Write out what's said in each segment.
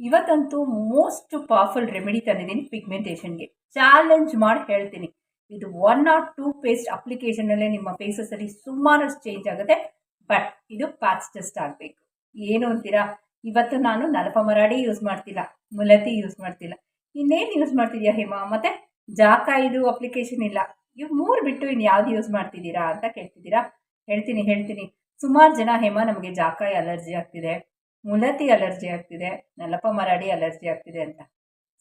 ಇವತ್ತಂತೂ most powerful remedy ತಂದಿದ್ದೀನಿ ಪಿಗ್ಮೆಂಟೇಷನ್ಗೆ challenge ಮಾಡಿ ಹೇಳ್ತೀನಿ. ಇದು ಒನ್ ಆರ್ ಟೂ ಪೇಸ್ಟ್ ಅಪ್ಲಿಕೇಶನಲ್ಲೇ ನಿಮ್ಮ ಫೇಸಸಲ್ಲಿ ಸುಮಾರಷ್ಟು ಚೇಂಜ್ ಆಗುತ್ತೆ. ಬಟ್ ಇದು ಪ್ಯಾಚ್ ಟೆಸ್ಟ್ ಆಗಬೇಕು. ಏನು ಅಂತೀರಾ? ಇವತ್ತು ನಾನು ನಲಪ ಮರಾಡಿ ಯೂಸ್ ಮಾಡ್ತಿಲ್ಲ. ಮುಲತಿ ಯೂಸ್ ಮಾಡ್ತಿಲ್ಲ. ಇನ್ನೇನು ಯೂಸ್ ಮಾಡ್ತಿದ್ಯಾ ಹೇಮಾ? ಮತ್ತು ಜಾಕ ಇದು ಅಪ್ಲಿಕೇಶನ್ ಇಲ್ಲ. ಇವು ಮೂರು ಬಿಟ್ಟು ಇನ್ನು ಯಾವ್ದು ಯೂಸ್ ಮಾಡ್ತಿದ್ದೀರಾ ಅಂತ ಕೇಳ್ತಿದ್ದೀರಾ? ಹೇಳ್ತೀನಿ ಹೇಳ್ತೀನಿ. ಸುಮಾರು ಜನ ಹೇಮಾ ನಮಗೆ ಜಾಕಾಯಿ ಅಲರ್ಜಿ ಆಗ್ತಿದೆ. ಮುಲತಿ ಅಲರ್ಜಿ ಆಗ್ತಿದೆ, ನಲಪ ಮರಾಡಿ ಅಲರ್ಜಿ ಆಗ್ತಿದೆ ಅಂತ.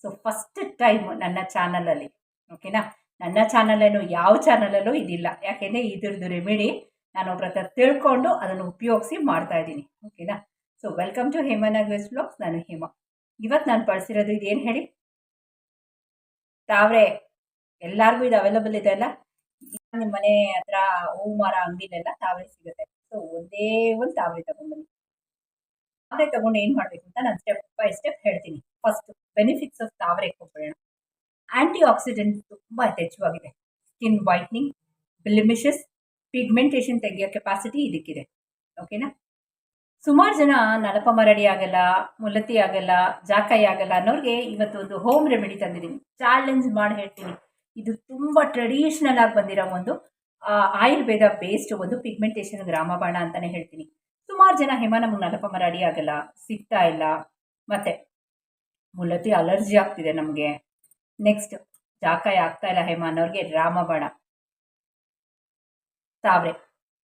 ಸೊ ಫಸ್ಟ್ ಟೈಮ್ ನನ್ನ ಚಾನಲಲ್ಲಿ, ಓಕೆನಾ? ನನ್ನ ಚಾನಲೇನು ಯಾವ ಚಾನಲಲ್ಲೂ ಇದಿಲ್ಲ. ಯಾಕೆಂದರೆ ಇದ್ರದ್ದು ರೆಮಿಡಿ ನಾನು ಒಬ್ರ ಹತ್ರ ತಿಳ್ಕೊಂಡು ಅದನ್ನು ಉಪಯೋಗಿಸಿ ಮಾಡ್ತಾ ಇದ್ದೀನಿ. ಓಕೆನಾ? ಸೊ ವೆಲ್ಕಮ್ ಟು ಹೇಮನಾಗ್ ಬ್ಲಾಗ್ಸ್ ನಾನು ಹೇಮ. ಇವತ್ತು ನಾನು ಬಳಸಿರೋದು ಇದೇನು ಹೇಳಿ? ತಾವ್ರೆ, ಎಲ್ಲರಿಗೂ ಇದು ಅವೈಲಬಲ್ ಇದೆ ಅಲ್ಲ? ನಿಮ್ಮ ಮನೆ ಹತ್ರ ಹೂ ಮರ ಅಂಗಡಿಲೆಲ್ಲ ತಾವ್ರೆ ಸಿಗುತ್ತೆ. ಸೊ ಒಂದೇ ಒಂದು ತಾವ್ರೆ ತಗೊಂಡ್ಬನ್ನಿ. ತಾವ್ರೆ ತಗೊಂಡು ಏನು ಮಾಡಬೇಕು ಅಂತ ನಾನು ಸ್ಟೆಪ್ ಬೈ ಸ್ಟೆಪ್ ಹೇಳ್ತೀನಿ. ಫಸ್ಟ್ ಬೆನಿಫಿಟ್ಸ್ ಆಫ್ ತಾವರೆ ಕೊಬ್ಬರಣ ಆಂಟಿ ಆಕ್ಸಿಡೆಂಟ್ ತುಂಬ ಯಥೇಚ್ಛವಾಗಿದೆ ಸ್ಕಿನ್ ವೈಟ್ನಿಂಗ್ ಬ್ಲಿಮಿಷಸ್ ಪಿಗ್ಮೆಂಟೇಷನ್ ತೆಗೆಯೋ ಕೆಪಾಸಿಟಿ ಇದಕ್ಕಿದೆ. ಓಕೆನಾ ಸುಮಾರು ಜನ ನಲಪ ಮರಡಿ ಆಗಲ್ಲ ಮುಲತಿ ಆಗಲ್ಲ ಜಾಕಾಯಿ ಆಗಲ್ಲ ಅನ್ನೋರಿಗೆ ಇವತ್ತು ಒಂದು ಹೋಮ್ ರೆಮಿಡಿ ತಂದಿದ್ದೀನಿ. ಚಾಲೆಂಜ್ ಮಾಡಿ ಹೇಳ್ತೀನಿ. ಇದು ತುಂಬ ಟ್ರೆಡಿಷ್ನಲ್ ಆಗಿ ಬಂದಿರೋ ಒಂದು ಆಯುರ್ವೇದ ಬೇಸ್ಡ್ ಒಂದು ಪಿಗ್ಮೆಂಟೇಷನ್ ಗ್ರಾಮಬಾಣ ಅಂತಲೇ ಹೇಳ್ತೀನಿ. ಸುಮಾರು ಜನ ಹೇಮ ನಮಗೆ ನಲಪ ರೆಡಿ ಆಗಲ್ಲ ಸಿಗ್ತಾ ಇಲ್ಲ. ಮತ್ತೆ ಮೂಲತಿ ಅಲರ್ಜಿ ಆಗ್ತಿದೆ ನಮಗೆ. ನೆಕ್ಸ್ಟ್ ಜಾಕಾಯಿ ಆಗ್ತಾ ಇಲ್ಲ ಹೇಮ ಅನ್ನೋರಿಗೆ ರಾಮಬಾಣ. ತಾವ್ರೆ,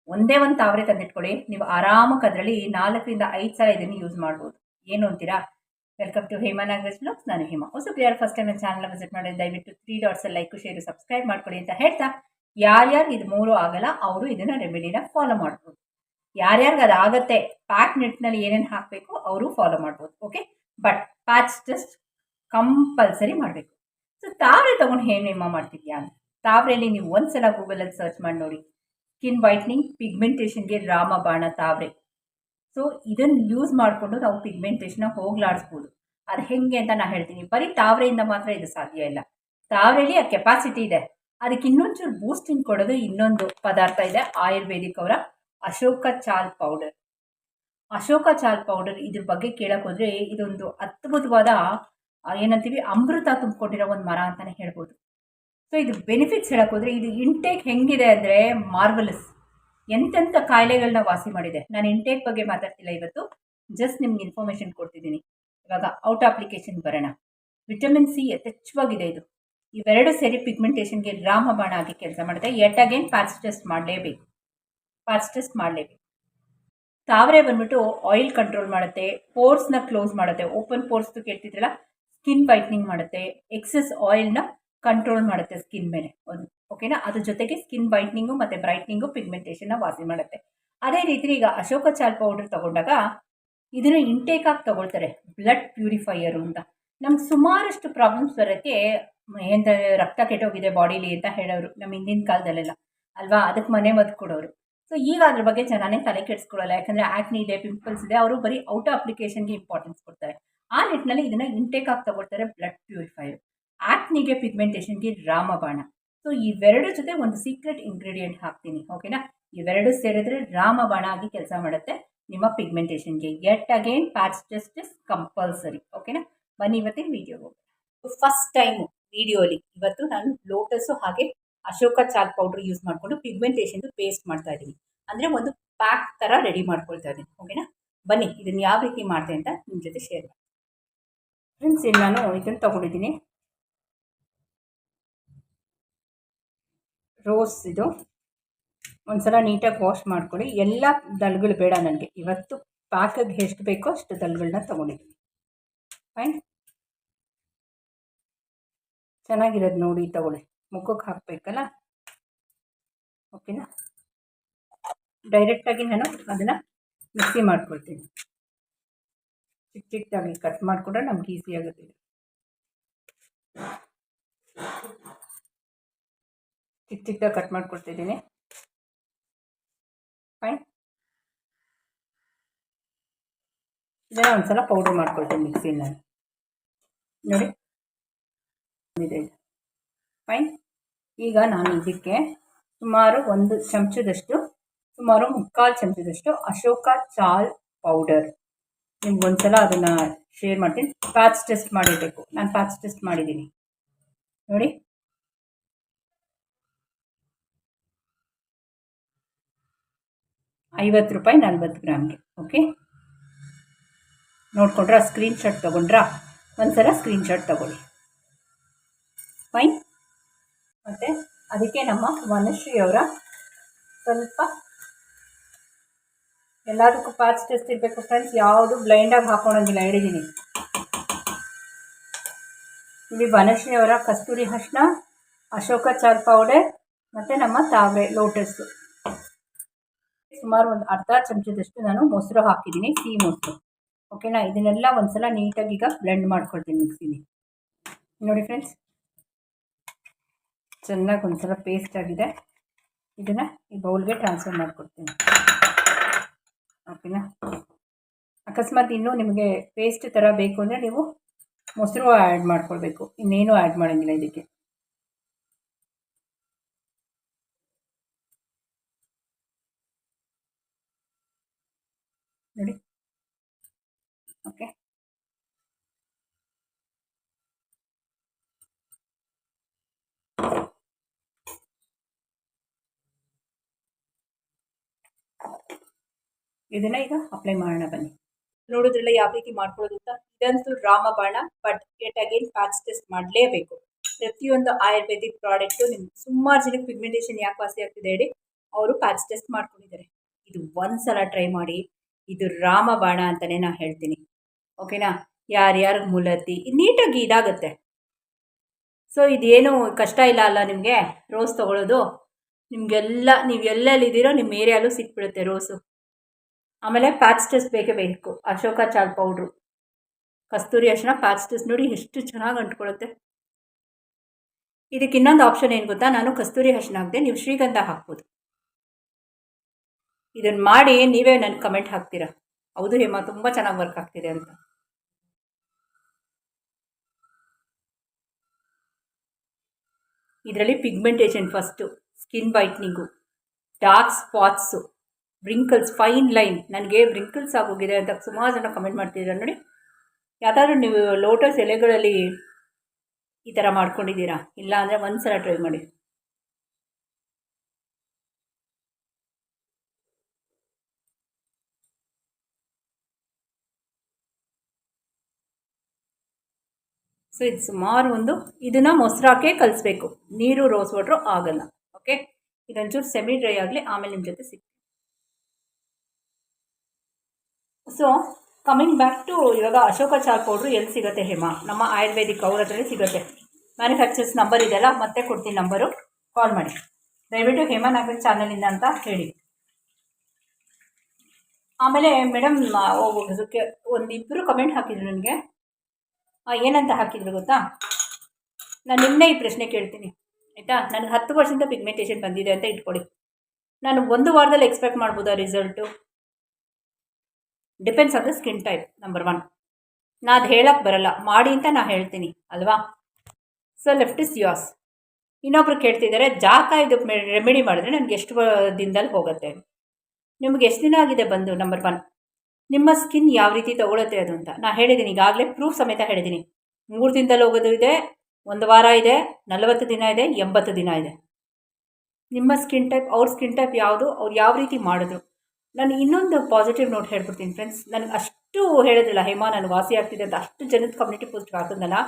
ಒಂದೇ ಒಂದು ತಾವ್ರೆ ತಂದಿಟ್ಕೊಳ್ಳಿ. ನೀವು ಆರಾಮಕ್ಕೆ ಅದರಲ್ಲಿ ನಾಲ್ಕರಿಂದ ಐದು ಸಲ ಇದನ್ನು ಯೂಸ್ ಮಾಡ್ಬೋದು. ಏನು ಅಂತೀರಾ? Welcome to Hema Nagaraj blogs ನಾನು ಹೇಮಾ. ಹೊಸ ಯಾರು ಫಸ್ಟ್ ಟೈಮ್ ಚಾನಲ್ ವಿಸಿಟ್ ಮಾಡಿ ದಯವಿಟ್ಟು three dots like share subscribe ಮಾಡ್ಕೊಳ್ಳಿ ಅಂತ ಹೇಳ್ತಾ, ಯಾರ್ಯಾರು ಇದು ಮೂರು ಆಗಲ್ಲ, ಅವರು ಇದನ್ನ ರೆಮಿಡಿನ ಫಾಲೋ ಮಾಡ್ಬೋದು. ಯಾರ್ಯಾರಿಗೆ ಅದಾಗತ್ತೆ? ಪ್ಯಾಕ್ ನಿಟ್ಟಿನಲ್ಲಿ ಏನೇನು ಹಾಕಬೇಕು ಅವರು ಫಾಲೋ ಮಾಡ್ಬೋದು okay but patch just compulsory ಮಾಡಬೇಕು. ಸೊ ತಾವ್ರೆ ತೊಗೊಂಡು ಹೇಮ ನಿಮ್ಮ ಮಾಡ್ತಿದ್ಯಾ? ಅಂತ ನೀವು ಒಂದ್ಸಲ ಗೂಗಲಲ್ಲಿ ಸರ್ಚ್ ಮಾಡಿ ನೋಡಿ. ಸ್ಕಿನ್ ವೈಟ್ನಿಂಗ್ ಪಿಗ್ಮೆಂಟೇಷನ್ಗೆ ರಾಮಬಾಣ ತಾವ್ರೆ. ಸೊ ಇದನ್ನು ಯೂಸ್ ಮಾಡಿಕೊಂಡು ನಾವು ಪಿಗ್ಮೆಂಟೇಷನ್ನ ಹೋಗ್ಲಾಡಿಸ್ಬೋದು. ಅದು ಹೆಂಗೆ ಅಂತ ನಾನು ಹೇಳ್ತೀನಿ. ಬರೀ ತಾವ್ರೆಯಿಂದ ಮಾತ್ರ ಇದು ಸಾಧ್ಯ ಇಲ್ಲ. ತಾವ್ರೆಯಲ್ಲಿ ಆ ಕೆಪಾಸಿಟಿ ಇದೆ. ಅದಕ್ಕೆ ಇನ್ನೊಂಚೂರು ಬೂಸ್ಟಿಂಗ್ ಕೊಡೋದು ಇನ್ನೊಂದು ಪದಾರ್ಥ ಇದೆ, ಆಯುರ್ವೇದಿಕ್ ಅವರ ಅಶೋಕ ಚಾಲ್ ಪೌಡರ್. ಅಶೋಕ ಚಾಲ್ ಪೌಡರ್ ಇದ್ರ ಬಗ್ಗೆ ಕೇಳಕ್ಕೆ ಹೋದ್ರೆ ಇದೊಂದು ಅದ್ಭುತವಾದ ಏನಂತೀವಿ, ಅಮೃತ ತುಂಬಿಕೊಂಡಿರೋ ಒಂದು ಮರ ಅಂತಲೇ ಹೇಳ್ಬೋದು. ಸೊ ಇದು ಬೆನಿಫಿಟ್ಸ್ ಹೇಳೋಕ್ಕೋದ್ರೆ ಇದು ಇಂಟೇಕ್ ಹೆಂಗಿದೆ ಅಂದರೆ ಮಾರ್ವಲಸ್ ಎಂತೆಂಥ ಕಾಯಿಲೆಗಳನ್ನ ವಾಸಿ ಮಾಡಿದೆ. ನಾನು ಇಂಟೇಕ್ ಬಗ್ಗೆ ಮಾತಾಡ್ತಿಲ್ಲ ಇವತ್ತು. ಜಸ್ಟ್ ನಿಮ್ಗೆ ಇನ್ಫಾರ್ಮೇಷನ್ ಕೊಡ್ತಿದ್ದೀನಿ. ಇವಾಗ ಔಟ್ ಅಪ್ಲಿಕೇಶನ್ ಬರೋಣ. ವಿಟಮಿನ್ ಸಿ ಯಥೇಚ್ಛವಾಗಿದೆ ಇದು. ಇವೆರಡು ಸೇರಿ ಪಿಗ್ಮೆಂಟೇಷನ್ಗೆ ರಾಮಬಾಣ ಆಗಿ ಕೆಲಸ ಮಾಡುತ್ತೆ ಎಟ್ ಅಗೇನ್ ಪ್ಯಾಚ್ ಮಾಡಲೇಬೇಕು. ಪ್ಯಾಚ್ ಟೆಸ್ಟ್ ಮಾಡಲೇಬೇಕು. ತಾವರೆ ಬಂದ್ಬಿಟ್ಟು ಆಯಿಲ್ ಕಂಟ್ರೋಲ್ ಮಾಡುತ್ತೆ ಪೋರ್ಸ್ನ ಕ್ಲೋಸ್ ಮಾಡುತ್ತೆ ಓಪನ್ ಪೋರ್ಸ್ದು ಕೇಳ್ತಿದ್ರಲ್ಲ ಸ್ಕಿನ್ ವೈಟ್ನಿಂಗ್ ಮಾಡುತ್ತೆ ಎಕ್ಸೆಸ್ ಆಯಿಲ್ನ ಕಂಟ್ರೋಲ್ ಮಾಡುತ್ತೆ ಸ್ಕಿನ್ ಮೇಲೆ. ಒಂದು ಓಕೆನಾ ಅದ್ರ ಜೊತೆಗೆ ಸ್ಕಿನ್ ವೈಟ್ನಿಂಗು ಮತ್ತು ಬ್ರೈಟ್ನಿಂಗು ಪಿಗ್ಮೆಂಟೇಷನ್ನ ವಾಸಿ ಮಾಡುತ್ತೆ. ಅದೇ ರೀತಿ ಈಗ ಅಶೋಕ ಚಾಲ್ ಪೌಡರ್ ತಗೊಂಡಾಗ ಇದನ್ನು ಇಂಟೇಕ್ ಆಗಿ ತಗೊಳ್ತಾರೆ ಬ್ಲಡ್ ಪ್ಯೂರಿಫೈಯರು ಅಂತ. ನಮ್ಗೆ ಸುಮಾರಷ್ಟು ಪ್ರಾಬ್ಲಮ್ಸ್ ಬರೋಕ್ಕೆ ಎಂತ ರಕ್ತ ಕೆಟ್ಟೋಗಿದೆ ಬಾಡಿಲಿ ಅಂತ ಹೇಳೋರು ನಮ್ಮ ಹಿಂದಿನ ಕಾಲದಲ್ಲೆಲ್ಲ. ಅಲ್ವಾ? ಅದಕ್ಕೆ ಮನೆ ಮದ್ದು ಕೊಡೋರು. ಸೊ ಈಗ ಅದ್ರ ಬಗ್ಗೆ ಜನಾನೇ ತಲೆ ಕೆಡಿಸ್ಕೊಳ್ಳಲ್ಲ. ಯಾಕಂದರೆ ಆ್ಯಕ್ನಿ ಇದೆ ಪಿಂಪಲ್ಸ್ ಇದೆ. ಅವರು ಬರೀ ಔಟ್ ಅಪ್ಲಿಕೇಶನ್ಗೆ ಇಂಪಾರ್ಟೆನ್ಸ್ ಕೊಡ್ತಾರೆ. ಆ ನಿಟ್ಟಿನಲ್ಲಿ ಇದನ್ನು ಇಂಟೇಕ್ ಆಗಿ ತಗೊಳ್ತಾರೆ ಬ್ಲಡ್ ಪ್ಯೂರಿಫೈಯರ್ ಆ್ಯಕ್ನಿಗೆ ಪಿಗ್ಮೆಂಟೇಷನ್ಗೆ ರಾಮಬಾಣ. ಸೊ ಇವೆರಡು ಜೊತೆ ಒಂದು ಸೀಕ್ರೆಟ್ ಇಂಗ್ರೀಡಿಯೆಂಟ್ ಹಾಕ್ತೀನಿ. ಓಕೆನಾ ಇವೆರಡು ಸೇರಿದ್ರೆ ರಾಮಬಾಣ ಆಗಿ ಕೆಲಸ ಮಾಡುತ್ತೆ ನಿಮ್ಮ ಪಿಗ್ಮೆಂಟೇಷನ್ಗೆ at again patch test is compulsory ಓಕೆನಾ ಬನ್ನಿ ಇವತ್ತಿನ ವಿಡಿಯೋಗೆ ಫಸ್ಟ್ ಟೈಮು ವಿಡಿಯೋಲಿ ಇವತ್ತು ನಾನು ಲೋಟಸ್ಸು ಹಾಗೆ ಅಶೋಕ ಚಾಲ್ ಪೌಡರ್ ಯೂಸ್ ಮಾಡಿಕೊಂಡು ಪಿಗ್ಮೆಂಟೇಷನ್ದು ಪೇಸ್ಟ್ ಮಾಡ್ತಾ ಇದ್ದೀನಿ. ಅಂದರೆ ಒಂದು ಪ್ಯಾಕ್ ಥರ ರೆಡಿ ಮಾಡ್ಕೊಳ್ತಾ ಇದ್ದೀನಿ. ಓಕೆನಾ ಬನ್ನಿ, ಇದನ್ನು ಯಾವ ರೀತಿ ಮಾಡಿದೆ ಅಂತ ನಿಮ್ಮ ಜೊತೆ ಶೇರ್ ಮಾಡಿ ಫ್ರೆಂಡ್ಸ್ ಇಲ್ಲಿ ನಾನು ಇದನ್ನು ತೊಗೊಂಡಿದ್ದೀನಿ. ರೋಸ್ ಇದು. ಒಂದ್ಸಲ ನೀಟಾಗಿ ವಾಶ್ ಮಾಡ್ಕೊಳ್ಳಿ. ಎಲ್ಲ ದಲ್ಗಳು ಬೇಡ ನನಗೆ. ಇವತ್ತು ಪ್ಯಾಕಿಗೆ ಎಷ್ಟು ಬೇಕೋ ಅಷ್ಟು ದಲ್ಗಳನ್ನ ತೊಗೊಂಡಿದ್ದೀನಿ. ಫೈನ್ ಚೆನ್ನಾಗಿರೋದು ನೋಡಿ ತಗೊಳ್ಳಿ. ಮುಖಕ್ಕೆ ಹಾಕಬೇಕಲ್ಲ? ಓಕೆನಾ? ಡೈರೆಕ್ಟಾಗಿ ನಾನು ಅದನ್ನು ಮಿಕ್ಸಿ ಮಾಡ್ಕೊಳ್ತೀನಿ. ಚಿಕ್ಕ ಚಿಕ್ಕದಾಗಿ ಕಟ್ ಮಾಡಿಕೊಂಡ್ರೆ ನಮ್ಗೆ ಈಸಿ ಆಗುತ್ತೆ. ಚಿಕ್ಕ ಚಿಕ್ಕದಾಗಿ ಕಟ್ ಮಾಡ್ಕೊಡ್ತಿದ್ದೀನಿ ಫೈನ್ ಇದನ್ನು ಒಂದ್ಸಲ ಪೌಡ್ರ್ ಮಾಡ್ಕೊಳ್ತೀನಿ ಮಿಕ್ಸಿನ ನೋಡಿ. ಫೈನ್ ಈಗ ನಾನು ಇದಕ್ಕೆ ಸುಮಾರು ಒಂದು ಚಮಚದಷ್ಟು, ಸುಮಾರು ಮುಕ್ಕಾಲು ಚಮಚದಷ್ಟು ಅಶೋಕ ಚಾಲ್ ಪೌಡರ್ ನಿಮ್ಗೆ ಒಂದ್ಸಲ ಅದನ್ನು ಶೇರ್ ಮಾಡ್ತೀನಿ. ಪ್ಯಾಚ್ ಟೆಸ್ಟ್ ಮಾಡಿರಬೇಕು. ನಾನು ಪ್ಯಾಚ್ ಟೆಸ್ಟ್ ಮಾಡಿದ್ದೀನಿ. ನೋಡಿ. ಐವತ್ತು ರೂಪಾಯಿ ನಲ್ವತ್ತು ಗ್ರಾಮ್ಗೆ, ಓಕೆ? ನೋಡ್ಕೊಂಡ್ರಾ ಸ್ಕ್ರೀನ್ಶಾಟ್ ತೊಗೊಂಡ್ರಾ? ಒಂದ್ಸಲ ಸ್ಕ್ರೀನ್ಶಾಟ್ ತಗೊಳ್ಳಿ. ಫೈನ್ ಮತ್ತು ಅದಕ್ಕೆ ನಮ್ಮ ವನಶ್ರೀ ಅವರ ಸ್ವಲ್ಪ ಎಲ್ಲದಕ್ಕೂ ಪಾಚ್ ಟೆಸ್ಟ್ ಇರಬೇಕು ಫ್ರೆಂಡ್ಸ್ ಯಾವುದು ಬ್ಲೈಂಡಾಗಿ ಹಾಕೊಳಂಗಿಲ್ಲ ಹೇಳಿದ್ದೀನಿ ಇಲ್ಲಿ ವನಶ್ರೀ ಅವರ ಕಸ್ತೂರಿ ಅರ್ಶಿನ ಅಶೋಕ ಚಾಲ್ ಪೌಡರ್ ಮತ್ತು ನಮ್ಮ ತಾವರೆ ಲೋಟಸ್ಸು ಸುಮಾರು ಒಂದು ಅರ್ಧ ಚಮಚದಷ್ಟು ನಾನು ಮೊಸರು ಹಾಕಿದ್ದೀನಿ ಸಿಹಿ ಮೊಸರು. ಓಕೆನಾ ಇದನ್ನೆಲ್ಲ ಒಂದ್ಸಲ ನೀಟಾಗಿ ಈಗ ಬ್ಲೆಂಡ್ ಮಾಡ್ಕೊಳ್ತೀನಿ ಮಿಕ್ಸಿಲಿ ನೋಡಿ ಫ್ರೆಂಡ್ಸ್ ಚೆನ್ನಾಗಿ ಒಂದ್ಸಲ ಪೇಸ್ಟ್ ಆಗಿದೆ. ಇದನ್ನು ಈ ಬೌಲ್ಗೆ ಟ್ರಾನ್ಸ್ಫರ್ ಮಾಡಿಕೊಡ್ತೀನಿ. ಓಕೆನಾ? ಅಕಸ್ಮಾತ್ ಇನ್ನೂ ನಿಮಗೆ ಪೇಸ್ಟ್ ಥರ ಬೇಕು ಅಂದರೆ ನೀವು ಮೊಸರು ಆ್ಯಡ್ ಮಾಡ್ಕೊಳ್ಬೇಕು. ಇನ್ನೇನು ಆ್ಯಡ್ ಮಾಡೋಂಗಿಲ್ಲ ಇದಕ್ಕೆ ನೋಡಿ ಓಕೆ ಇದನ್ನ ಈಗ ಅಪ್ಲೈ ಮಾಡೋಣ ಬನ್ನಿ. ನೋಡೋದ್ರಲ್ಲ ಯಾವ ರೀತಿ ಮಾಡ್ಕೊಳ್ಳೋದು ಅಂತ ಇದಂತೂ ರಾಮಬಾಣ ಬಟ್ ಗೆಟ್ ಅಗೇನ್ ಟೆಸ್ಟ್ ಮಾಡಲೇಬೇಕು. ಪ್ರತಿಯೊಂದು ಆಯುರ್ವೇದಿಕ್ ಪ್ರಾಡಕ್ಟು ನಿಮ್ಗೆ ಸುಮಾರು ಜನಕ್ಕೆ ಪಿಗ್ಮೆಂಟೇಷನ್ ಯಾಕೆ ವಾಸಿ ಆಗ್ತಿದೆ ಹೇಳಿ, ಅವರು ಪ್ಯಾಚ್ ಟೆಸ್ಟ್ ಮಾಡ್ಕೊಂಡಿದ್ದಾರೆ. ಇದು ಒಂದ್ಸಲ ಟ್ರೈ ಮಾಡಿ, ಇದು ರಾಮಬಾಣ ಅಂತಲೇ ನಾನು ಹೇಳ್ತೀನಿ. ಓಕೆನಾ ಯಾರ್ಯಾರಿಗೆ ಮೂಲತಿ ನೀಟಾಗಿ ಇದಾಗುತ್ತೆ. ಸೊ ಇದೇನು ಕಷ್ಟ ಇಲ್ಲ ಅಲ್ಲ ನಿಮಗೆ? ರೋಸ್ ತೊಗೊಳ್ಳೋದು ನಿಮಗೆಲ್ಲ, ನೀವು ಎಲ್ಲೆಲ್ಲಿದ್ದೀರೋ ನಿಮ್ಮ ಏರಿಯಾಲೂ ಸಿಕ್ಬಿಡುತ್ತೆ ರೋಸು ಆಮೇಲೆ ಪ್ಯಾಚ್ ಟೆಸ್ಟ್ ಬೇಕೇ ಬೇಕು. ಅಶೋಕ ಚಾಲ್ ಪೌಡ್ರು ಕಸ್ತೂರಿ ಅರ್ಶಿನ ಪ್ಯಾಚ್ ಟೆಸ್ಟ್ ನೋಡಿ ಎಷ್ಟು ಚೆನ್ನಾಗಿ ಅಂಟ್ಕೊಳ್ಳುತ್ತೆ ಇದಕ್ಕೆ ಇನ್ನೊಂದು ಆಪ್ಷನ್ ಏನು ಗೊತ್ತಾ? ನಾನು ಕಸ್ತೂರಿ ಅರ್ಶಿನ ಹಾಕಿದೆ, ನೀವು ಶ್ರೀಗಂಧ ಹಾಕ್ಬೋದು. ಇದನ್ನು ಮಾಡಿ ನೀವೇ ನನ್ನ ಕಮೆಂಟ್ ಹಾಕ್ತೀರಾ? ಹೌದು ಹೇಮ, ತುಂಬ ಚೆನ್ನಾಗಿ ವರ್ಕ್ ಆಗ್ತಿದೆ ಅಂತ. ಇದರಲ್ಲಿ pigmentation first skin whitening dark spots wrinkles fine line ನನಗೆ ವ್ರಿಂಕಲ್ಸ್ ಆಗೋಗಿದೆ ಅಂತ ಸುಮಾರು ಜನ ಕಮೆಂಟ್ ಮಾಡ್ತಿದ್ದೀರಾ ನೋಡಿ, ಯಾವುದಾದ್ರೂ ನೀವು ಲೋಟಸ್ ಎಲೆಗಳಲ್ಲಿ ಈ ಥರ ಮಾಡ್ಕೊಂಡಿದ್ದೀರಾ? ಇಲ್ಲ ಅಂದರೆ ಒಂದು ಸಲ ಟ್ರೈ ಮಾಡಿ. ಸೊ ಇದು ಸುಮಾರು ಒಂದು ಇದನ್ನು ಮೊಸರಾಕೆ ಕಲಿಸ್ಬೇಕು. ನೀರು ರೋಸ್ ವಾಟ್ರು ಆಗಲ್ಲ. ಓಕೆ ಇದೊಂಚೂರು ಸೆಮಿ ಡ್ರೈ ಆಗಲಿ, ಆಮೇಲೆ ನಿಮ್ಮ ಜೊತೆ ಸಿಗ್ತೀನಿ. ಸೊ ಕಮಿಂಗ್ ಬ್ಯಾಕ್ ಟು ಇವಾಗ ಅಶೋಕ ಚಾರ್ ಪೌಡ್ರು ಎಲ್ಲಿ ಸಿಗುತ್ತೆ ಹೇಮ? ನಮ್ಮ ಆಯುರ್ವೇದಿಕ್ ಅವ್ರ ಸಿಗುತ್ತೆ. ಮ್ಯಾನುಫ್ಯಾಕ್ಚರ್ಸ್ ನಂಬರ್ ಇದೆಯಲ್ಲ, ಮತ್ತೆ ಕೊಡ್ತೀನಿ ನಂಬರು ಕಾಲ್ ಮಾಡಿ. ದಯವಿಟ್ಟು ಹೇಮಾ ನಾಗರಿಕ್ ಚಾನಲಿಂದ ಅಂತ ಹೇಳಿ. ಆಮೇಲೆ ಮೇಡಮ್ ಅದಕ್ಕೆ ಒಂದಿಬ್ಬರು ಕಮೆಂಟ್ ಹಾಕಿದ್ರು ನನಗೆ. ಏನಂತ ಹಾಕಿದ್ರು ಗೊತ್ತಾ? ನಾನು ನಿನ್ನೆ ಈ ಪ್ರಶ್ನೆ ಕೇಳ್ತೀನಿ. ಆಯಿತಾ? ನನಗೆ ಹತ್ತು ವರ್ಷದಿಂದ ಪಿಗ್ಮೆಂಟೇಷನ್ ಬಂದಿದೆ ಅಂತ ಇಟ್ಕೊಳ್ಳಿ ನಾನು ಒಂದು ವಾರದಲ್ಲಿ ಎಕ್ಸ್ಪೆಕ್ಟ್ ಮಾಡ್ಬೋದಾ result depends on the skin type number one ನಾ ಅದು ಹೇಳಕ್ಕೆ ಬರಲ್ಲ. ಮಾಡಿ ಅಂತ ನಾ ಹೇಳ್ತೀನಿ, ಅಲ್ವಾ? ಸೊ ಲೆಫ್ಟ್ ಇಸ್ ಯೋರ್ಸ್ ಇನ್ನೊಬ್ರು ಕೇಳ್ತಿದ್ದಾರೆ ಜಾಕಾಯ್ದು ರೆಮಿಡಿ ಮಾಡಿದ್ರೆ ನನಗೆ ಎಷ್ಟು ದಿನದಲ್ಲಿ ಹೋಗುತ್ತೆ? ನಿಮ್ಗೆ ಎಷ್ಟು ದಿನ ಆಗಿದೆ ಬಂದು ನಂಬರ್ ಒನ್ ನಿಮ್ಮ ಸ್ಕಿನ್ ಯಾವ ರೀತಿ ತಗೊಳುತ್ತೆ ಅದು ಅಂತ. ನಾ ಹೇಳಿದ್ದೀನಿ ಈಗಾಗಲೇ ಪ್ರೂಫ್ ಸಮೇತ ಹೇಳಿದ್ದೀನಿ ಮೂರು ದಿನದಲ್ಲಿ ಹೋಗೋದು ಇದೆ, ಒಂದು ವಾರ ಇದೆ, ನಲವತ್ತು ದಿನ ಇದೆ, ಎಂಬತ್ತು ದಿನ ಇದೆ. ನಿಮ್ಮ ಸ್ಕಿನ್ ಟೈಪ್ ಅವ್ರ ಸ್ಕಿನ್ ಟೈಪ್ ಯಾವುದು, ಅವ್ರು ಯಾವ ರೀತಿ ಮಾಡಿದ್ರು? ನಾನು ಇನ್ನೊಂದು ಪಾಸಿಟಿವ್ ನೋಟ್ ಹೇಳ್ಬಿಡ್ತೀನಿ ಫ್ರೆಂಡ್ಸ್ ನನಗೆ ಅಷ್ಟು ಹೇಳಿದ್ರಲ್ಲ, ಹೇಮಾ, ನಾನು ವಾಸಿ ಆಗ್ತಿದೆ ಅಂತ, ಅಷ್ಟು ಜನದ ಕಮ್ಯುನಿಟಿ ಪೋಸ್ಟ್ ಹಾಕಿದ್ನಲ್ಲ,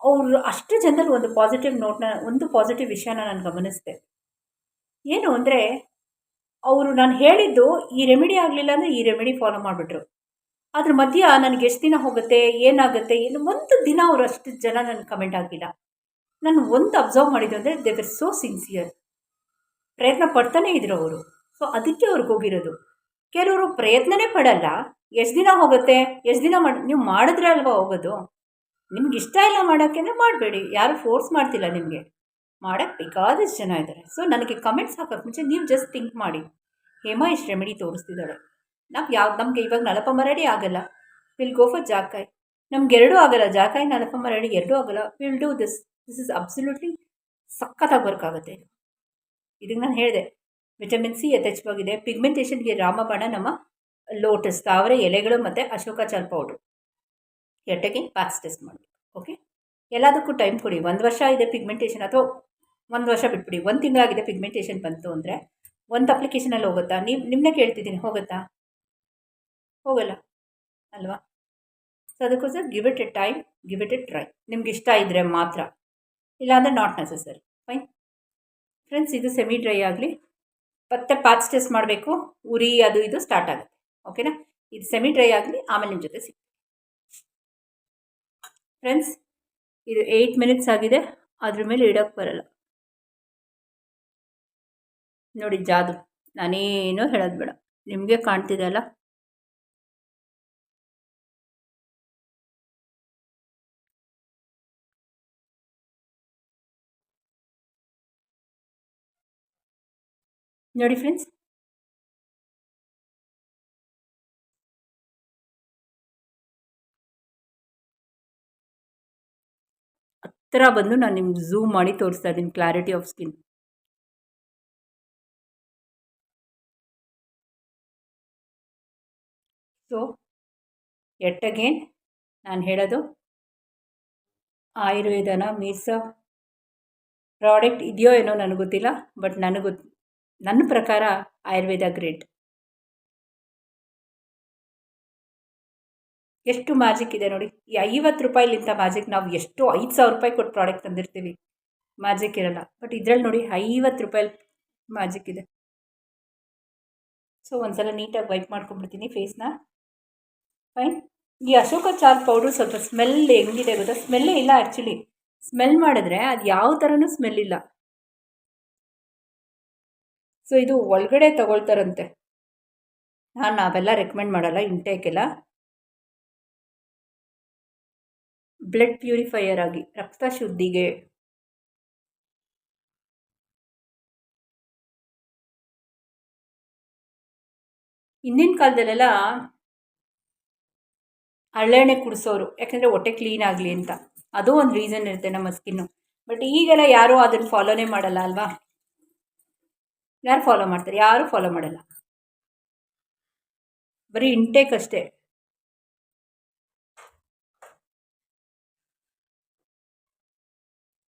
ಅವರು ಅಷ್ಟು ಜನರಲ್ಲಿ ಒಂದು ಪಾಸಿಟಿವ್ ನೋಟ್ನ ಒಂದು ಪಾಸಿಟಿವ್ ವಿಷಯನ ನಾನು ಗಮನಿಸಿದೆ. ಏನು ಅಂದರೆ, ಅವರು ನಾನು ಹೇಳಿದ್ದು ಈ ರೆಮಿಡಿ ಆಗಲಿಲ್ಲ ಅಂದರೆ ಈ ರೆಮಿಡಿ ಫಾಲೋ ಮಾಡಿಬಿಟ್ರು. ಅದ್ರ ಮಧ್ಯ ನನಗೆ ಎಷ್ಟು ದಿನ ಹೋಗುತ್ತೆ, ಏನಾಗುತ್ತೆ, ಏನು, ಒಂದು ದಿನ ಅವರು ಅಷ್ಟು ಜನ ನನಗೆ ಕಮೆಂಟ್ ಆಗಿಲ್ಲ ನಾನು ಒಂದು ಅಬ್ಸರ್ವ್ ಮಾಡಿದ್ದು ಅಂದರೆ ದೇ ವರ್ ಸೋ ಸಿನ್ಸಿಯರ್ ಪ್ರಯತ್ನ ಪಡ್ತಾನೇ ಇದ್ರು ಅವರು. ಸೊ ಅದಕ್ಕೆ ಅವ್ರಿಗೆ ಹೋಗಿರೋದು ಕೆಲವರು ಪ್ರಯತ್ನನೇ ಪಡಲ್ಲ. ಎಷ್ಟು ದಿನ ಹೋಗುತ್ತೆ? ಎಷ್ಟು ದಿನ ಮಾಡಿ, ನೀವು ಮಾಡಿದ್ರೆ ಅಲ್ವಾ ಹೋಗೋದು? ನಿಮ್ಗೆ ಇಷ್ಟ ಇಲ್ಲ ಮಾಡೋಕ್ಕೆ ಮಾಡಬೇಡಿ. ಯಾರು ಫೋರ್ಸ್ ಮಾಡ್ತಿಲ್ಲ ನಿಮಗೆ. ಮಾಡೋಕ್ಕೆ ಬೇಕಾದಷ್ಟು ಜನ ಇದ್ದಾರೆ ಸೊ ನನಗೆ ಕಮೆಂಟ್ಸ್ ಹಾಕೋಕ್ಕೆ ಮುಂಚೆ ನೀವು ಜಸ್ಟ್ ಥಿಂಕ್ ಮಾಡಿ. ಹೇಮಾ ಇಷ್ಟು ರೆಮಿಡಿ ತೋರಿಸ್ತಿದ್ದಾಳೆ ನಾವು ಯಾವ, ನಮಗೆ ಇವಾಗ ನಲಪಮ್ಮ ರೆಡಿ ಆಗಲ್ಲ. ವಿಲ್ ಗೋ ಫಾರ್ ಜಾಕಾಯ್ ನಮ್ಗೆ ಎರಡೂ ಆಗಲ್ಲ. ಜಾಕಾಯ್ ನಲಪಮ್ಮ ರೆಡಿ ಎರಡೂ ಆಗಲ್ಲ. Will do this this is absolutely ಸಖತ್ತಾಗಿ ವರ್ಕ್ ಆಗುತ್ತೆ. ಇದಕ್ಕೆ ನಾನು ಹೇಳಿದೆ. Vitamin C ಯಥೇಚ್ಛವಾಗಿದೆ. ಪಿಗ್ಮೆಂಟೇಷನ್ಗೆ ರಾಮಬಾಣ, ನಮ್ಮ ಲೋಟಸ್, ತಾವರೆ, ಎಲೆಗಳು ಮತ್ತು ಅಶೋಕ ಚಾಲ್ ಪೌಡ್ರು. ಎಟ್ಟಗೆ ಪ್ಯಾಕ್ಸ್ ಟೆಸ್ಟ್ ಮಾಡಬೇಕು, ಓಕೆ? ಎಲ್ಲದಕ್ಕೂ ಟೈಮ್ ಕೊಡಿ. ಒಂದು ವರ್ಷ ಇದೆ ಪಿಗ್ಮೆಂಟೇಷನ್, ಅಥವಾ ಒಂದು ವರ್ಷ ಬಿಟ್ಬಿಡಿ. ಒಂದು ತಿಂಗಳಾಗಿದೆ ಪಿಗ್ಮೆಂಟೇಷನ್ ಬಂತು ಅಂದರೆ ಒಂದು ಅಪ್ಲಿಕೇಶನಲ್ಲಿ ಹೋಗುತ್ತಾ? ನೀವು ನಿಮ್ಮನ್ನೇ ಕೇಳ್ತಿದ್ದೀನಿ, ಹೋಗುತ್ತಾ? ಹೋಗಲ್ಲ, ಅಲ್ವಾ? ಸೊ ಅದಕ್ಕೋಸ್ಕರ give it a time give it a try ನಿಮ್ಗೆ ಇಷ್ಟ ಇದ್ದರೆ ಮಾತ್ರ. ಇಲ್ಲಾಂದರೆ ನಾಟ್ ನೆಸಸರಿ ಫೈನ್ ಫ್ರೆಂಡ್ಸ್ ಇದು ಸೆಮಿ ಡ್ರೈ ಆಗಲಿ ಮತ್ತೆ ಪಾಚ್ ಟೆಸ್ಟ್ ಮಾಡಬೇಕು. ಉರಿ, ಅದು ಇದು ಸ್ಟಾರ್ಟ್ ಆಗುತ್ತೆ. ಓಕೆನಾ ಇದು ಸೆಮಿ ಡ್ರೈ ಆಗಲಿ ಆಮೇಲೆ ನಿಮ್ಮ ಜೊತೆ ಸಿಗ್ತದೆ ಫ್ರೆಂಡ್ಸ್ ಇದು ಏಯ್ಟ್ ಮಿನಿಟ್ಸ್ ಆಗಿದೆ. ಅದ್ರ ಮೇಲೆ ಇಡೋಕ್ಕೆ ಬರಲ್ಲ. ನೋಡಿ ಜಾದು, ನಾನೇನೋ ಹೇಳೋದು ಬೇಡ. ನಿಮಗೆ ಕಾಣ್ತಿದೆ ಅಲ್ಲ? ನೋಡಿ ಫ್ರೆಂಡ್ಸ್ ಹತ್ತಿರ ಬಂದು ನಾನು ನಿಮ್ಗೆ ಝೂಮ್ ಮಾಡಿ ತೋರಿಸ್ತಾ ಇದ್ದೀನಿ clarity of skin so at again ನಾನು ಹೇಳೋದು, ಆಯುರ್ವೇದನ ಮೀಸ ಪ್ರಾಡಕ್ಟ್ ಇದೆಯೋ ಏನೋ ನನಗೆ ಗೊತ್ತಿಲ್ಲ ಬಟ್ ನನಗೆ ನನ್ನ ಪ್ರಕಾರ ಆಯುರ್ವೇದ ಗ್ರೇಟ್. ಎಷ್ಟು ಮ್ಯಾಜಿಕ್ ಇದೆ ನೋಡಿ. ಈ ಐವತ್ತು ರೂಪಾಯಿಲಿಂತ ಮ್ಯಾಜಿಕ್ ನಾವು ಎಷ್ಟು ಐದು ಸಾವಿರ ರೂಪಾಯಿ ಕೊಟ್ಟು ಪ್ರಾಡಕ್ಟ್ ತಂದಿರ್ತೀವಿ. ಮ್ಯಾಜಿಕ್ ಇರಲ್ಲ. ಬಟ್ ಇದರಲ್ಲಿ ನೋಡಿ ಐವತ್ತು ರೂಪಾಯಿ ಮ್ಯಾಜಿಕ್ ಇದೆ. ಸೊ ಒಂದ್ಸಲ ನೀಟಾಗಿ ವೈಪ್ ಮಾಡ್ಕೊಂಡ್ಬಿಡ್ತೀನಿ ಫೇಸ್ನ ಫೈನ್ ಈ ಅಶೋಕ ಚಾಲ್ ಪೌಡ್ರು ಸ್ವಲ್ಪ ಸ್ಮೆಲ್ ಹೆಂಗಿದೆ ಗೊತ್ತಾ? ಸ್ಮೆಲ್ಲೇ ಇಲ್ಲ ಆ್ಯಕ್ಚುಲಿ ಸ್ಮೆಲ್ ಮಾಡಿದ್ರೆ ಅದು ಯಾವ ಥರನೂ ಸ್ಮೆಲ್ ಇಲ್ಲ. ಸೊ ಇದು ಒಳಗಡೆ ತಗೊಳ್ತಾರಂತೆ. ನಾನು ನಾವೆಲ್ಲ ರೆಕಮೆಂಡ್ ಮಾಡಲ್ಲ ಇಂಟೇಕೆಲ್ಲ ಬ್ಲಡ್ ಪ್ಯೂರಿಫೈಯರ್ ಆಗಿ, ರಕ್ತ ಶುದ್ಧಿಗೆ. ಹಿಂದಿನ ಕಾಲದಲ್ಲೆಲ್ಲ ಹಳ್ಳೆಣ್ಣೆ ಕುಡಿಸೋರು, ಯಾಕೆಂದರೆ ಹೊಟ್ಟೆ ಕ್ಲೀನ್ ಆಗಲಿ ಅಂತ. ಅದು ಒಂದು ರೀಸನ್ ಇರುತ್ತೆ ನಮ್ಮ ಸ್ಕಿನ್ನು ಬಟ್ ಈಗೆಲ್ಲ ಯಾರೂ ಅದನ್ನು ಫಾಲೋನೇ ಮಾಡಲ್ಲ ಅಲ್ವಾ? ಯಾರು ಫಾಲೋ ಮಾಡ್ತಾರೆ? ಯಾರೂ ಫಾಲೋ ಮಾಡಲ್ಲ. ಬರೀ ಇಂಟೇಕ್ ಅಷ್ಟೇ.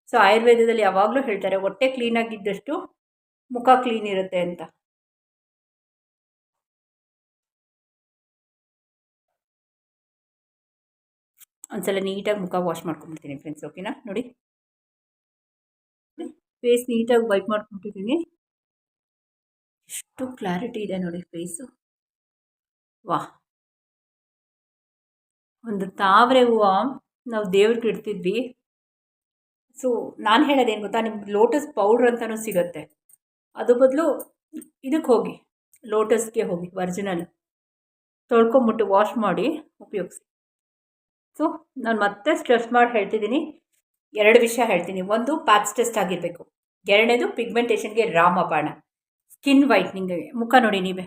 ಸೊ ಆಯುರ್ವೇದದಲ್ಲಿ ಯಾವಾಗಲೂ ಹೇಳ್ತಾರೆ, ಹೊಟ್ಟೆ ಕ್ಲೀನಾಗಿದ್ದಷ್ಟು ಮುಖ ಕ್ಲೀನ್ ಇರುತ್ತೆ ಅಂತ. ಒಂದ್ಸಲ ನೀಟಾಗಿ ಮುಖ ವಾಶ್ ಮಾಡ್ಕೊಂಡ್ಬಿಡ್ತೀನಿ ಫ್ರೆಂಡ್ಸ್ ಓಕೆನಾ ನೋಡಿ. ಫೇಸ್ ನೀಟಾಗಿ ವೈಪ್ ಮಾಡ್ಕೊಂಡಿದ್ದೀನಿ ಎಷ್ಟು ಕ್ಲಾರಿಟಿ ಇದೆ ನೋಡಿ ಫೇಸು ವಾಹ್. ಒಂದು ತಾವರೆ ಹೂವು ನಾವು ದೇವ್ರಿಗೆ ಇಡ್ತಿದ್ವಿ. ಸೊ ನಾನು ಹೇಳೋದೇನು ಗೊತ್ತಾ? ನಿಮ್ಗೆ ಲೋಟಸ್ ಪೌಡ್ರ್ ಅಂತಲೂ ಸಿಗುತ್ತೆ. ಅದು ಬದಲು ಇದಕ್ಕೆ ಹೋಗಿ ಲೋಟಸ್ಗೆ ಹೋಗಿ ಒರಿಜಿನಲ್ ತೊಳ್ಕೊಂಬಿಟ್ಟು ವಾಶ್ ಮಾಡಿ ಉಪಯೋಗಿಸಿ. ಸೊ ನಾನು ಮತ್ತೆ ಸ್ಟ್ರೆಸ್ ಮಾಡಿ ಹೇಳ್ತಿದ್ದೀನಿ. ಎರಡು ವಿಷಯ ಹೇಳ್ತೀನಿ. ಒಂದು ಪ್ಯಾಚ್ ಟೆಸ್ಟ್ ಆಗಿರಬೇಕು. ಎರಡನೇದು ಪಿಗ್ಮೆಂಟೇಷನ್ಗೆ ರಾಮಬಾಣ. ಸ್ಕಿನ್ ವೈಟ್ನಿಂಗ್ಗೆ ಮುಖ ನೋಡಿ ನೀವೇ.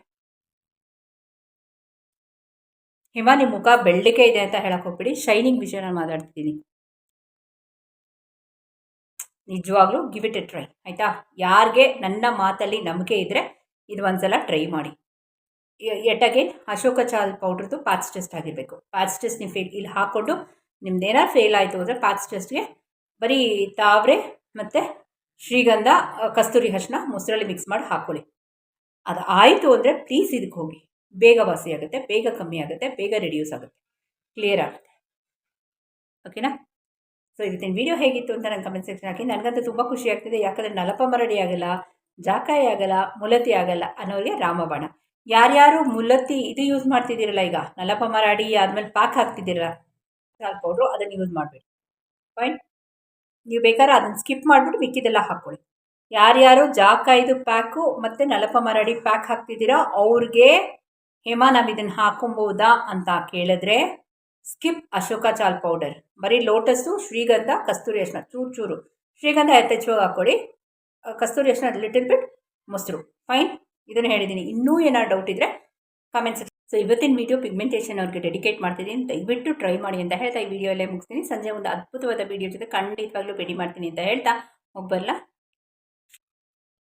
ಹಿಮ ನಿಮ್ಮ ಮುಖ ಬೆಳ್ಳಗೆ ಇದೆ ಅಂತ ಹೇಳಕ್ಕೆ ಹೋಗ್ಬಿಡಿ. ಶೈನಿಂಗ್ ವಿಷಯ ನಾನು ಮಾತಾಡ್ತಿದ್ದೀನಿ. ನಿಜವಾಗ್ಲೂ ಗಿವ್ ಇಟ್ ಎ ಟ್ರೈ ಆಯಿತಾ? ಯಾರಿಗೆ ನನ್ನ ಮಾತಲ್ಲಿ ನಂಬಿಕೆ ಇದ್ದರೆ ಇದು ಒಂದ್ಸಲ ಟ್ರೈ ಮಾಡಿ. ಎಟ್ ಅಗೇನ್ ಅಶೋಕ ಚಾಲ್ ಪೌಡ್ರದ್ದು ಪ್ಯಾಚ್ ಟೆಸ್ಟ್ ಆಗಿರಬೇಕು. ಪ್ಯಾಚ್ ಟೆಸ್ಟ್ ನೀವು ಫೇಲ್ ಇಲ್ಲಿ ಹಾಕ್ಕೊಂಡು ನಿಮ್ದೇನಾರು ಫೇಲ್ ಆಯಿತು ಅಂದರೆ ಪ್ಯಾಚ್ ಟೆಸ್ಟ್ಗೆ ಬರೀ ತಾವ್ರೆ ಮತ್ತು ಶ್ರೀಗಂಧ ಕಸ್ತೂರಿ ಹರ್ಷನ ಮೊಸರಲ್ಲಿ ಮಿಕ್ಸ್ ಮಾಡಿ ಹಾಕ್ಕೊಳ್ಳಿ ಅದು ಆಯಿತು ಅಂದರೆ ಪ್ಲೀಸ್ ಇದಕ್ಕೆ ಹೋಗಿ. ಬೇಗ ವಾಸಿ ಆಗುತ್ತೆ, ಬೇಗ ಕಮ್ಮಿ ಆಗುತ್ತೆ, ಬೇಗ ರೆಡ್ಯೂಸ್ ಆಗುತ್ತೆ. ಕ್ಲಿಯರ್ ಆಗುತ್ತೆ. ಓಕೆನಾ ಸೊ ಇವತ್ತಿನ ವಿಡಿಯೋ ಹೇಗಿತ್ತು ಅಂತ ನನ್ನ ಕಮೆಂಟ್ ಸೆಕ್ಷನ್ ಹಾಕಿ. ನನಗಂತೂ ತುಂಬ ಖುಷಿ ಆಗ್ತಿದೆ. ಯಾಕಂದರೆ ನಲಪ ಮರಡಿ ಆಗಲ್ಲ, ಜಾಕಾಯಿ ಆಗಲ್ಲ ಮುಲತಿ ಆಗಲ್ಲ ಅನ್ನೋರಿಗೆ ರಾಮಬಾಣ. ಯಾರ್ಯಾರು ಮುಲತಿ ಇದು ಯೂಸ್ ಮಾಡ್ತಿದ್ದೀರಲ್ಲ ಈಗ ನಲಪ ಮರಾಡಿ ಆದಮೇಲೆ ಪಾಕ್ ಹಾಕ್ತಿದ್ದೀರಲ್ಲ ಪೌಡ್ರು ಅದನ್ನು ಯೂಸ್ ಮಾಡಬೇಡಿ. ಫೈನ್ ನೀವು ಬೇಕಾದ್ರೆ ಅದನ್ನು ಸ್ಕಿಪ್ ಮಾಡಿಬಿಟ್ಟು ಮಿಕ್ಕಿದೆಲ್ಲ ಹಾಕ್ಕೊಳ್ಳಿ ಯಾರ್ಯಾರು ಜಾಕಾಯ್ದು ಪ್ಯಾಕು ಮತ್ತು ನಲಪ ಮರಡಿ ಪ್ಯಾಕ್ ಹಾಕ್ತಿದ್ದೀರಾ ಅವ್ರಿಗೆ ಹೇಮಾ ನಾವು ಇದನ್ನು ಹಾಕೊಬೋದಾ ಅಂತ ಕೇಳಿದ್ರೆ ಸ್ಕಿಪ್ ಅಶೋಕ ಚಾಲ್ ಪೌಡರ್ ಬರೀ ಲೋಟಸ್ಸು ಶ್ರೀಗಂಧ, ಕಸ್ತೂರಿ ಅರ್ಶಿನ ಚೂರು ಚೂರು. ಶ್ರೀಗಂಧ ಯಥೇಚ್ಛವಾಗಿ ಹಾಕ್ಕೊಳ್ಳಿ ಕಸ್ತೂರಿ ಅರ್ಶಿನ ಲಿಟಲ್ ಬಿಟ್ ಮೊಸರು. ಫೈನ್ ಇದನ್ನು ಹೇಳಿದ್ದೀನಿ ಇನ್ನೂ ಏನಾದ್ರು ಡೌಟ್ ಇದ್ದರೆ ಕಮೆಂಟ್ಸ್ ಸೊ ಇವತ್ತಿನ ವೀಡಿಯೋ ಪಿಗ್ಮೆಂಟೇಷನ್ ಅವ್ರಿಗೆ ಡೆಡಿಕೇಟ್ ಮಾಡ್ತಿದ್ದೀನಿ ದಯವಿಟ್ಟು ಟ್ರೈ ಮಾಡಿ ಅಂತ ಹೇಳ್ತಾ ಈ ವಿಡಿಯೋ ಅಲ್ಲೇ ಮುಗಿಸ್ತೀನಿ. ಸಂಜೆ ಒಂದು ಅದ್ಭುತವಾದ ವೀಡಿಯೋ ಜೊತೆ ಖಂಡಿತವಾಗ್ಲೂ ರೆಡಿ ಮಾಡ್ತೀನಿ ಅಂತ ಹೇಳ್ತಾ. ಹೋಗ್ಬರಲ್ಲ